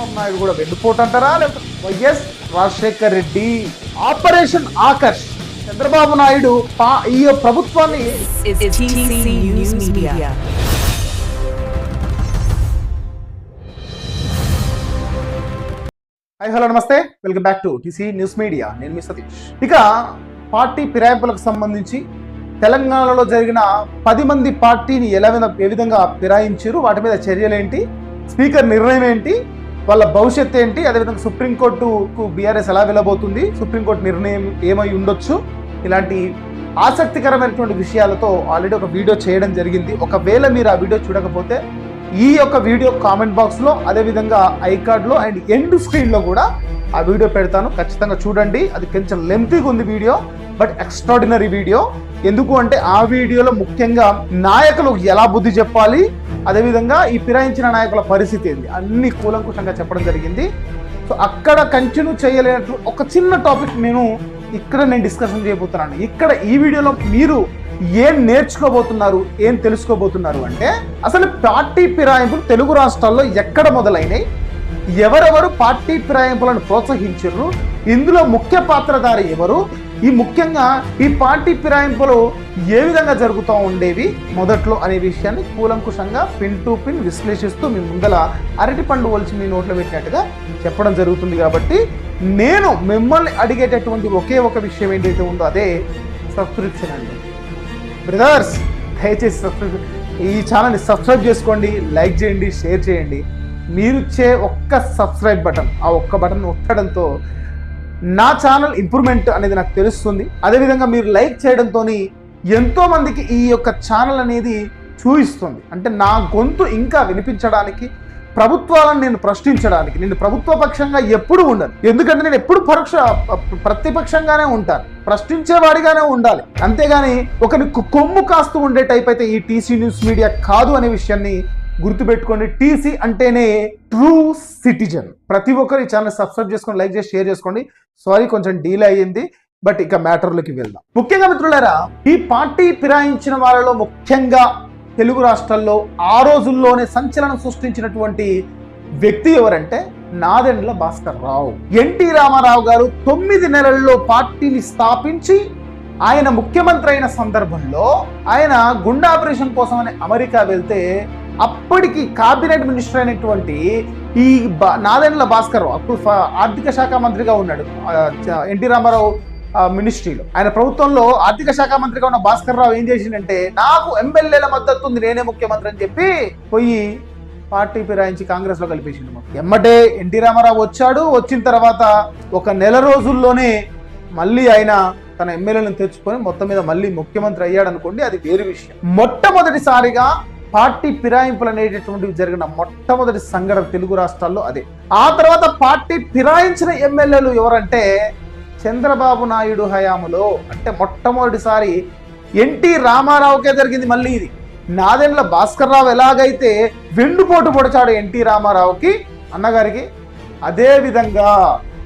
చంద్రబాబు నాయుడు కూడా వెన్నుపోటు అంటారా లేకపోతే వైఎస్ రాజశేఖర్ రెడ్డి ఆపరేషన్ ఆకర్ష్. చంద్రబాబు నాయుడు ఈ ప్రభుత్వాన్ని. హాయ్ హలో నమస్తే. Welcome back to TC news media నేను మీ సతీష్. ఇక పార్టీ ఫిరాయింపులకు సంబంధించి తెలంగాణలో జరిగిన పది మంది పార్టీని ఎలా ఏ విధంగా ఫిరాయించారు? వాటి మీద చర్యలు ఏంటి స్పీకర్ నిర్ణయం ఏంటి? వాళ్ళ భవిష్యత్తు ఏంటి? అదేవిధంగా సుప్రీంకోర్టుకు బీఆర్ఎస్ ఎలా వెళ్ళబోతుంది? సుప్రీంకోర్టు నిర్ణయం ఏమై ఉండొచ్చు? ఇలాంటి ఆసక్తికరమైనటువంటి విషయాలతో ఆల్రెడీ ఒక వీడియో చేయడం జరిగింది. ఒకవేళ మీరు ఆ వీడియో చూడకపోతే ఈ యొక్క వీడియో కామెంట్ బాక్స్లో అదేవిధంగా ఐకార్డ్లో అండ్ ఎండ్ స్క్రీన్లో కూడా ఆ వీడియో పెడతాను. ఖచ్చితంగా చూడండి. అది కొంచెం లెంతీగా ఉంది వీడియో బట్ ఎక్స్ట్రాడినరీ వీడియో. ఎందుకు అంటే ఆ వీడియోలో ముఖ్యంగా నాయకులు ఎలా బుద్ధి చెప్పాలి అదేవిధంగా ఈ ఫిరాయించిన నాయకుల పరిస్థితి ఏంది అన్ని కూలంకుషంగా చెప్పడం జరిగింది. సో అక్కడ కంటిన్యూ చేయలేనట్లు ఒక చిన్న టాపిక్ నేను ఇక్కడ నేను డిస్కషన్ చేయబోతున్నాను. ఇక్కడ ఈ వీడియోలో మీరు ఏం నేర్చుకోబోతున్నారు ఏం తెలుసుకోబోతున్నారు అంటే అసలు పార్టీ ఫిరాయింపులు తెలుగు రాష్ట్రాల్లో ఎక్కడ మొదలైనాయి? ఎవరెవరు పార్టీ ఫిరాయింపులను ప్రోత్సహించరు ఇందులో ముఖ్య పాత్రధారి ఎవరు? ఈ ముఖ్యంగా ఈ పార్టీ ఫిరాయింపులు ఏ విధంగా జరుగుతూ ఉండేవి? మొదట్లో అనే విషయాన్ని కూలంకుషంగా పిన్ టు పిన్ విశ్లేషిస్తూ మీ ముందల అరటి పండు ఒలిచి మీ నోట్లో పెట్టినట్టుగా చెప్పడం జరుగుతుంది కాబట్టి నేను మిమ్మల్ని అడిగేటటువంటి ఒకే ఒక విషయం ఏంటైతే ఉందో అదే సబ్స్క్రిప్షన్ అండి. బ్రదర్స్ దయచేసి సబ్స్క్రిప్షన్ ఈ ఛానల్ని సబ్స్క్రైబ్ చేసుకోండి లైక్ చేయండి షేర్ చేయండి. మీరు ఒక్క సబ్స్క్రైబ్ బటన్ ఆ ఒక్క బటన్ ఒత్తడంతో నా ఛానల్ ఇంప్రూవ్మెంట్ అనేది నాకు తెలుస్తుంది. అదేవిధంగా మీరు లైక్ చేయడంతో ఎంతోమందికి ఈ యొక్క ఛానల్ అనేది చూపిస్తుంది. అంటే నా గొంతు ఇంకా వినిపించడానికి ప్రభుత్వాలను నేను ప్రశ్నించడానికి నేను ప్రభుత్వ పక్షంగా ఎప్పుడు ఉండను. ఎందుకంటే నేను ఎప్పుడు పరోక్ష ప్రతిపక్షంగానే ఉంటాను. ప్రశ్నించేవాడిగానే ఉండాలి. అంతేగాని ఒకరికి కొమ్ము కాస్తూ ఉండే టైప్ అయితే ఈ టీసీ న్యూస్ మీడియా కాదు అనే విషయాన్ని గుర్తుపెట్టుకోండి టీసీ అంటేనే ట్రూ సిటిజన్ ప్రతి ఒక్కరు ఈ ఛానల్ సబ్స్క్రైబ్ చేసుకొని లైక్ చేసి షేర్ చేసుకోండి. సారీ కొంచెం డీలే అయ్యింది బట్ ఇక మ్యాటర్లోకి వెళ్దాం. ముఖ్యంగా మిత్రులారా ఈ పార్టీ ఫిరాయించిన వాళ్ళలో ముఖ్యంగా తెలుగు రాష్ట్రాల్లో ఆ రోజుల్లోనే సంచలనం సృష్టించినటువంటి వ్యక్తి ఎవరంటే నాదెండ్ల భాస్కర్ రావు. ఎన్టీ రామారావు గారు తొమ్మిది నెలల్లో పార్టీని స్థాపించి ఆయన ముఖ్యమంత్రి అయిన సందర్భంలో ఆయన గుండె ఆపరేషన్ కోసమని అమెరికా వెళ్తే అప్పటికి కేబినెట్ మినిస్టర్ అయినటువంటి ఈ నాదెండ్ల భాస్కర్ రావు అప్పుడు ఆర్థిక శాఖ మంత్రిగా ఉన్నాడు ఎన్టీ రామారావు మినిస్ట్రీలో ఆయన ప్రభుత్వంలో ఆర్థిక శాఖ మంత్రిగా ఉన్న భాస్కర్ రావు ఏం చేసిందంటే నాకు ఎమ్మెల్యేల మద్దతు ఉంది నేనే ముఖ్యమంత్రి అని చెప్పి పోయి పార్టీ ఫిరాయించి కాంగ్రెస్లో కలిపేసిండు మాకు. ఎమ్మటే ఎన్టీ రామారావు వచ్చాడు వచ్చిన తర్వాత ఒక నెల రోజుల్లోనే మళ్ళీ ఆయన తన ఎమ్మెల్యేలను తెచ్చుకొని మొత్తం మీద మళ్ళీ ముఖ్యమంత్రి అయ్యాడు అనుకోండి అది వేరు విషయం మొట్టమొదటిసారిగా పార్టీ ఫిరాయింపులు అనేటటువంటివి జరిగిన మొట్టమొదటి సంఘటన తెలుగు రాష్ట్రాల్లో అదే. ఆ తర్వాత పార్టీ ఫిరాయించిన ఎమ్మెల్యేలు ఎవరంటే చంద్రబాబు నాయుడు హయాములో అంటే మొట్టమొదటిసారి ఎన్టీ రామారావుకే జరిగింది మళ్ళీ ఇది. నాదెండ్ల భాస్కర్ రావు ఎలాగైతే వెండుపోటు పొడిచాడు ఎన్టీ రామారావుకి అన్నగారికి అదేవిధంగా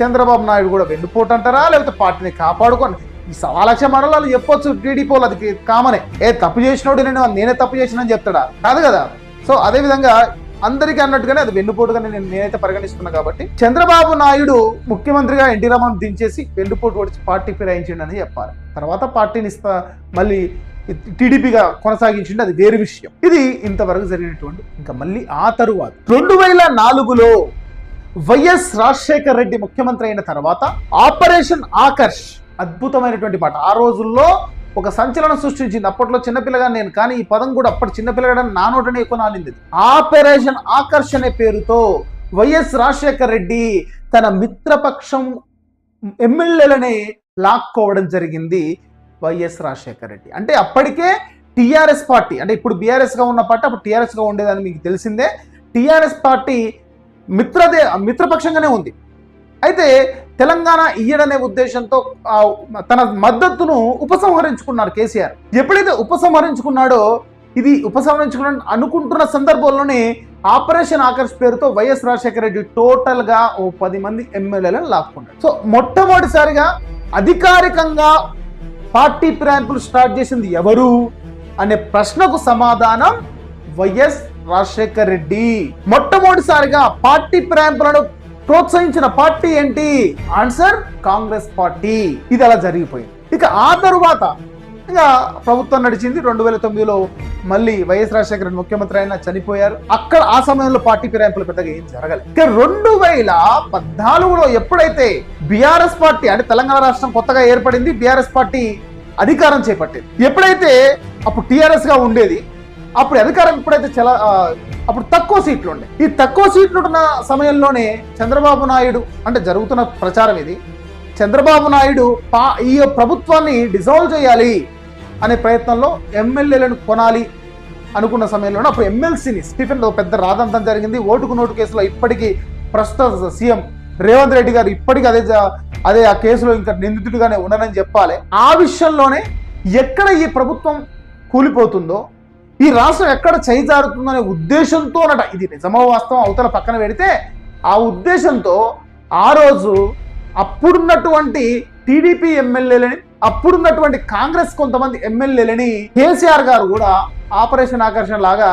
చంద్రబాబు నాయుడు కూడా వెండుపోటు అంటారా? లేకపోతే పార్టీని కాపాడుకొని ఈ సవా లక్ష మండలాలు చెప్పొచ్చు టీడీపీ వాళ్ళు అది కామనే. ఏ తప్పు చేసినోడు నేను నేనే తప్పు చేసినని చెప్తాడా? కాదు కదా. సో అదే విధంగా అందరికీ అన్నట్టుగానే అది వెన్నుపోటుగానే నేను నేనైతే పరిగణిస్తున్నా కాబట్టి చంద్రబాబు నాయుడు ముఖ్యమంత్రిగా ఎన్టీ రామన్ దించేసి వెన్నుపోటు వచ్చి పార్టీ ఫిరాయించండి అని చెప్పాలి. తర్వాత పార్టీని ఇస్తా మళ్ళీ టీడీపీగా కొనసాగించింది అది వేరు విషయం. ఇది ఇంతవరకు జరిగినటువంటి ఇంకా మళ్ళీ ఆ తరువాత. రెండు వేల నాలుగులో వైఎస్ రాజశేఖర్ రెడ్డి ముఖ్యమంత్రి అయిన తర్వాత ఆపరేషన్ ఆకర్ష్ అద్భుతమైనటువంటి పాట. ఆ రోజుల్లో ఒక సంచలనం సృష్టించింది. అప్పట్లో చిన్నపిల్లగా నేను కానీ ఈ పదం కూడా అప్పటి చిన్నపిల్లగా నా నోటనే ఎక్కువ నానింది ఆపరేషన్ ఆకర్షణ పేరుతో వైఎస్ రాజశేఖర్ రెడ్డి తన మిత్రపక్షం ఎమ్మెల్యేలని లాక్కోవడం జరిగింది వైఎస్ రాజశేఖర్ రెడ్డి. అంటే అప్పటికే టీఆర్ఎస్ పార్టీ అంటే ఇప్పుడు బీఆర్ఎస్గా ఉన్న పార్టీ అప్పుడు టీఆర్ఎస్గా ఉండేదని మీకు తెలిసిందే. టీఆర్ఎస్ పార్టీ మిత్రదే మిత్రపక్షంగానే ఉంది. అయితే తెలంగాణ ఇయ్యడనే ఉద్దేశంతో తన మద్దతును ఉపసంహరించుకున్నారు కేసీఆర్. ఎప్పుడైతే ఉపసంహరించుకున్నాడో ఇది ఉపసంహరించుకున్న అనుకుంటున్న సందర్భంలోనే ఆపరేషన్ ఆకర్ష్ పేరుతో వైఎస్ రాజశేఖర రెడ్డి టోటల్గా ఓ పది మంది ఎమ్మెల్యేలను లాక్కున్నాడు సో మొట్టమొదటిసారిగా అధికారికంగా పార్టీ ఫిరాయింపులు స్టార్ట్ చేసింది ఎవరు? అనే ప్రశ్నకు సమాధానం వైఎస్ రాజశేఖర్ రెడ్డి. మొట్టమొదటిసారిగా పార్టీ ఫిరాయింపులను ప్రోత్సహించిన పార్టీ ఏంటి? Answer Congress party. ఇది అలా జరిగిపోయింది. ఇక ఆ తరువాత ఇంకా ప్రభుత్వం నడిచింది. రెండు వేల తొమ్మిదిలో మళ్ళీ వైఎస్ రాజశేఖర ముఖ్యమంత్రి అయినా చనిపోయారు. అక్కడ ఆ సమయంలో పార్టీ ఫిరాయింపులు పెద్దగా ఏం జరగలేదు. ఇక రెండు వేల పద్నాలుగులో ఎప్పుడైతే బీఆర్ఎస్ పార్టీ అంటే తెలంగాణ రాష్ట్రం కొత్తగా ఏర్పడింది బీఆర్ఎస్ పార్టీ అధికారం చేపట్టింది. ఎప్పుడైతే అప్పుడు టీఆర్ఎస్గా ఉండేది అప్పుడు అధికారం ఎప్పుడైతే చాలా అప్పుడు తక్కువ సీట్లు ఉండే. ఈ తక్కువ సీట్లు ఉన్న సమయంలోనే చంద్రబాబు నాయుడు అంటే జరుగుతున్న ప్రచారం ఇది చంద్రబాబు నాయుడు పా ఈ ప్రభుత్వాన్ని డిజాల్వ్ చేయాలి అనే ప్రయత్నంలో ఎమ్మెల్యేలను కొనాలి అనుకున్న సమయంలోనే అప్పుడు ఎమ్మెల్సీని స్టీఫెన్ పెద్ద రాదంతం జరిగింది. ఓటుకు నోటు కేసులో ఇప్పటికీ ప్రస్తుత సీఎం రేవంత్ రెడ్డి గారు ఇప్పటికీ అదే అదే ఆ కేసులో ఇంకా నిందితుడిగానే ఉండనని చెప్పాలి. ఆ విషయంలోనే ఎక్కడ ఈ ప్రభుత్వం కూలిపోతుందో ఈ రాష్ట్రం ఎక్కడ చేజారుతుందనే ఉద్దేశంతో అనట ఇది నిజమో వాస్తవం అవతల పక్కన పెడితే ఆ ఉద్దేశంతో ఆ రోజు అప్పుడున్నటువంటి టీడీపీ ఎమ్మెల్యేలని అప్పుడున్నటువంటి కాంగ్రెస్ కొంతమంది ఎమ్మెల్యేలని కేసీఆర్ గారు కూడా ఆపరేషన్ ఆకర్షణ లాగా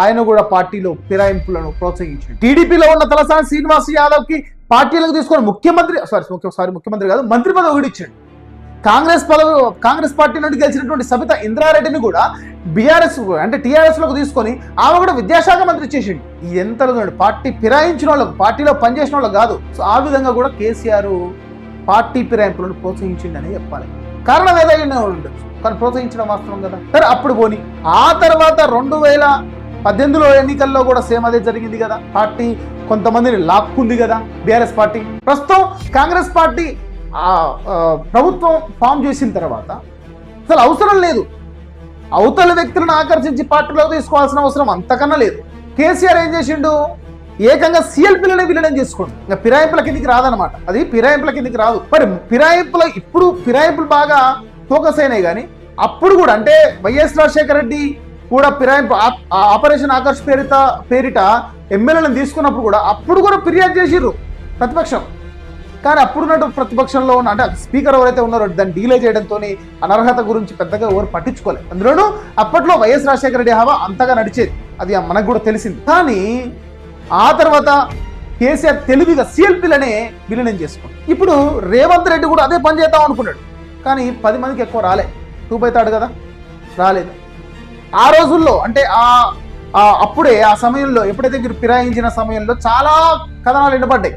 ఆయన కూడా పార్టీలో ఫిరాయింపులను ప్రోత్సహించారు. టీడీపీలో ఉన్న తలసాని శ్రీనివాస్ యాదవ్కి పార్టీలకు తీసుకొని ముఖ్యమంత్రి సారీ సారీ ముఖ్యమంత్రి కాదు మంత్రి పదవి ఇచ్చాడు. కాంగ్రెస్ పదవి కాంగ్రెస్ పార్టీ నుండి గెలిచినటువంటి సబిత ఇంద్రారెడ్డిని కూడా బీఆర్ఎస్ అంటే టీఆర్ఎస్లోకి తీసుకొని ఆమె కూడా విద్యాశాఖ మంత్రి చేసిండు ఇది ఎంత పార్టీ ఫిరాయించిన వాళ్ళకు పార్టీలో పనిచేసిన వాళ్ళకు కాదు. సో ఆ విధంగా కూడా కేసీఆర్ పార్టీ ఫిరాయింపులను ప్రోత్సహించిండని చెప్పాలి. కారణం ఏదైనా ఉండొచ్చు కానీ ప్రోత్సహించడం వాస్తవం కదా. సరే అప్పుడు పోని. ఆ తర్వాత రెండు వేల పద్దెనిమిదిలో ఎన్నికల్లో కూడా సేమ్ అదే జరిగింది కదా. పార్టీ కొంతమందిని లాక్కుంది కదా బీఆర్ఎస్ పార్టీ. ప్రస్తుతం కాంగ్రెస్ పార్టీ ప్రభుత్వం ఫామ్ చేసిన తర్వాత అసలు అవసరం లేదు. అవతల వ్యక్తులను ఆకర్షించి పార్టీలో తీసుకోవాల్సిన అవసరం అంతకన్నా లేదు. కేసీఆర్ ఏం చేసిండు? ఏకంగా సిఎల్పీలనే విలీనం చేసుకోండి. ఇంకా ఫిరాయింపుల కిందికి రాదనమాట అది ఫిరాయింపుల కిందికి రాదు. మరి ఫిరాయింపుల ఇప్పుడు ఫిరాయింపులు బాగా ఫోకస్ అయినాయి కానీ అప్పుడు కూడా అంటే వైఎస్ రాజశేఖర రెడ్డి కూడా ఫిరాయింపు ఆ- ఆపరేషన్ ఆకర్ష్ పేరిట పేరిట ఎమ్మెల్యేలను తీసుకున్నప్పుడు కూడా అప్పుడు కూడా ఫిర్యాదు చేసిర్రు ప్రతిపక్షం. కానీ అప్పుడున్నట్టు ప్రతిపక్షంలో ఉన్న అంటే స్పీకర్ ఎవరైతే ఉన్నారో దాన్ని డీలే చేయడంతో అనర్హత గురించి పెద్దగా ఎవరు పట్టించుకోలేదు. అందులోనూ అప్పట్లో వైఎస్ రాజశేఖర రెడ్డి హవా అంతగా నడిచేది. అది మనకు కూడా తెలిసింది. కానీ ఆ తర్వాత కేసీఆర్ తెలివిగా సిఎల్పీలనే విలీనం చేసుకుంది ఇప్పుడు రేవంత్ రెడ్డి కూడా అదే పని చేద్దాం అనుకున్నాడు. కానీ పది మందికి ఎక్కువ రాలే. తూపైతాడు కదా? రాలేదు. ఆ రోజుల్లో అంటే ఆ అప్పుడే ఆ సమయంలో ఎప్పుడైతే మీరు ఫిరాయించిన సమయంలో చాలా కథనాలు ఎండబడ్డాయి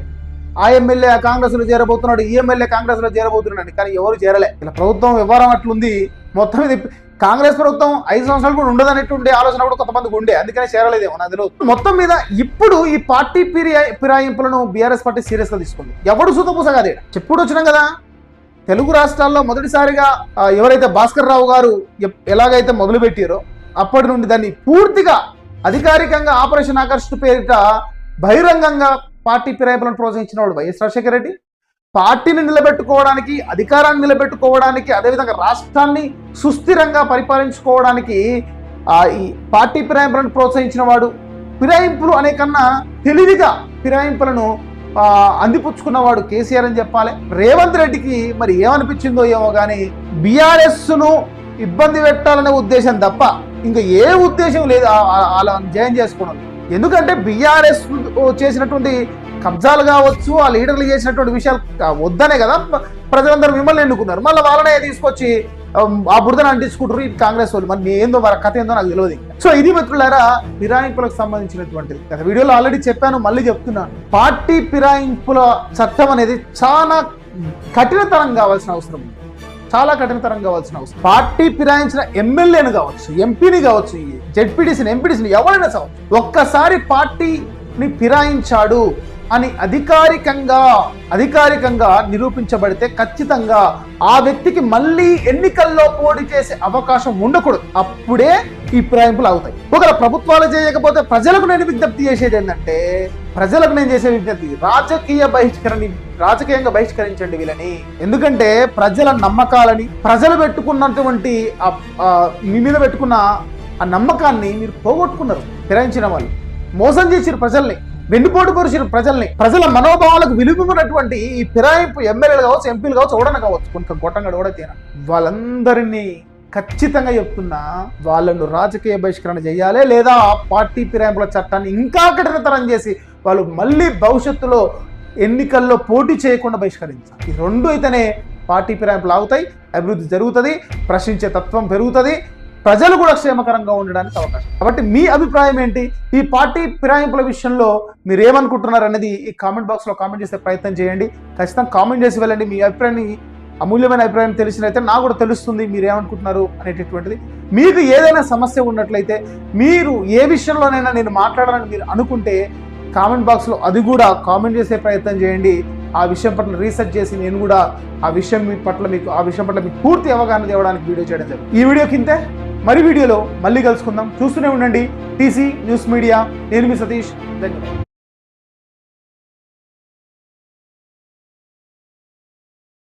ఆ ఎమ్మెల్యే కాంగ్రెస్లో చేరబోతున్నాడు ఈ ఎమ్మెల్యే కాంగ్రెస్లో చేరబోతున్నాడు కానీ ఎవరు చేరలే. ఇలా ప్రభుత్వం వ్యవహారం అట్లుంది మొత్తం ఇది కాంగ్రెస్ ప్రభుత్వం ఐదు సంవత్సరాలు కూడా ఉండదనేటువంటి ఆలోచన కూడా కొంతమందికి ఉండే. అందుకనే చేరలేదేమో నాకు మొత్తం మీద ఇప్పుడు ఈ పార్టీ పిరియా ఫిరాయింపులను బీఆర్ఎస్ పార్టీ సీరియస్గా తీసుకుంది. ఎవడు సుతపూస కాదు చెప్పుడు వచ్చినాం కదా. తెలుగు రాష్ట్రాల్లో మొదటిసారిగా ఎవరైతే భాస్కర్ రావు గారు ఎలాగైతే మొదలుపెట్టారో అప్పటి నుండి దాన్ని పూర్తిగా అధికారికంగా ఆపరేషన్ ఆకర్షణ పేరిట బహిరంగంగా పార్టీ ఫిరాయింపులను ప్రోత్సహించిన వాడు వైఎస్ రాజశేఖర రెడ్డి. పార్టీని నిలబెట్టుకోవడానికి అధికారాన్ని నిలబెట్టుకోవడానికి అదేవిధంగా రాష్ట్రాన్ని సుస్థిరంగా పరిపాలించుకోవడానికి ఈ పార్టీ ఫిరాయింపులను ప్రోత్సహించిన వాడు. ఫిరాయింపులు అనే కన్నా తెలివిగా ఫిరాయింపులను అందిపుచ్చుకున్నవాడు కేసీఆర్ అని చెప్పాలి. రేవంత్ రెడ్డికి మరి ఏమనిపించిందో ఏమో కానీ బీఆర్ఎస్ను ఇబ్బంది పెట్టాలనే ఉద్దేశం తప్ప ఇంకా ఏ ఉద్దేశం లేదు అలా జయం చేసుకోవడం. ఎందుకంటే బీఆర్ఎస్ చేసినటువంటి కబ్జాలు కావచ్చు ఆ లీడర్లు చేసినటువంటి విషయాలు వద్దనే కదా. ప్రజలందరూ మిమ్మల్ని ఎన్నుకున్నారు. మళ్ళీ వాళ్ళనే తీసుకొచ్చి ఆ బురదను అంటించుకుంటారు ఈ కాంగ్రెస్ వాళ్ళు. మరి ఏందో వారి కథ ఏందో నాకు తెలియదు సో ఇది మిత్రులారా ఫిరాయింపులకు సంబంధించినటువంటిది గత వీడియోలో ఆల్రెడీ చెప్పాను మళ్ళీ చెప్తున్నాను పార్టీ ఫిరాయింపుల చట్టం అనేది చాలా కఠినతరం కావాల్సిన అవసరం ఉంది. చాలా కఠినతరం కావాల్సిన అవసరం. పార్టీ ఫిరాయించిన ఎమ్మెల్యేను కావచ్చు ఎంపీని కావచ్చు జెడ్పీటీసీని ఎంపీటీసీని ఎవరైనా కావచ్చు ఒక్కసారి పార్టీని ఫిరాయించాడు. అని అధికారికంగా అధికారికంగా నిరూపించబడితే ఖచ్చితంగా ఆ వ్యక్తికి మళ్ళీ ఎన్నికల్లో పోటీ చేసే అవకాశం ఉండకూడదు. అప్పుడే ఈ ఫిరాయింపులు అవుతాయి. ఒకవేళ ప్రభుత్వాలు చేయకపోతే ప్రజలకు నేను విజ్ఞప్తి చేసేది ఏంటంటే ప్రజలకు నేను చేసే విజ్ఞప్తి రాజకీయ బహిష్కరణ రాజకీయంగా బహిష్కరించండి వీళ్ళని. ఎందుకంటే ప్రజల నమ్మకాలని ప్రజలు పెట్టుకున్నటువంటి మీ మీద పెట్టుకున్న ఆ నమ్మకాన్ని మీరు పోగొట్టుకున్నారు. ఫిరాయించిన వాళ్ళు. మోసం చేసిరు ప్రజల్ని. వెన్నుపోటు పొరిచిన ప్రజల్ని ప్రజల మనోభావాలకు విలుపునటువంటి ఈ ఫిరాయింపు ఎమ్మెల్యేలు కావచ్చు ఎంపీలు కావచ్చు ఎవడన్నా కావచ్చు కొంత గొట్టంగా కూడా తీరా. వాళ్ళందరినీ ఖచ్చితంగా చెప్తున్నా వాళ్ళను రాజకీయ బహిష్కరణ చేయాలి లేదా పార్టీ ఫిరాయింపుల చట్టాన్ని ఇంకా కఠినతరం చేసి వాళ్ళు మళ్ళీ భవిష్యత్తులో ఎన్నికల్లో పోటీ చేయకుండా బహిష్కరించాలి. ఈ రెండు అయితేనే పార్టీ ఫిరాయింపులు ఆగుతాయి అభివృద్ధి జరుగుతుంది ప్రశ్నించే తత్వం పెరుగుతుంది ప్రజలు కూడా క్షేమకరంగా ఉండడానికి అవకాశం. కాబట్టి మీ అభిప్రాయం ఏంటి? ఈ పార్టీ ఫిరాయింపుల విషయంలో మీరు ఏమనుకుంటున్నారు అనేది ఈ కామెంట్ బాక్స్లో కామెంట్ చేసే ప్రయత్నం చేయండి. ఖచ్చితంగా కామెంట్ చేసి వెళ్ళండి. మీ అభిప్రాయాన్ని అమూల్యమైన అభిప్రాయం తెలిసినైతే నాకు కూడా తెలుస్తుంది మీరు ఏమనుకుంటున్నారు అనేటటువంటిది. మీకు ఏదైనా సమస్య ఉన్నట్లయితే మీరు ఏ విషయంలోనైనా నేను మాట్లాడాలని మీరు అనుకుంటే కామెంట్ బాక్స్లో అది కూడా కామెంట్ చేసే ప్రయత్నం చేయండి. ఆ విషయం పట్ల రీసెర్చ్ చేసి నేను కూడా ఆ విషయం మీ పట్ల మీకు ఆ విషయం పట్ల మీకు పూర్తి అవగాహన తేవడానికి వీడియో చేయడం జరిగింది ఈ వీడియో కిందే మరి వీడియోలో మళ్ళీ కలుసుకుందాం. చూస్తూనే ఉండండి. TC news media. నేను మీ సతీష్. ధన్యవాదాలు.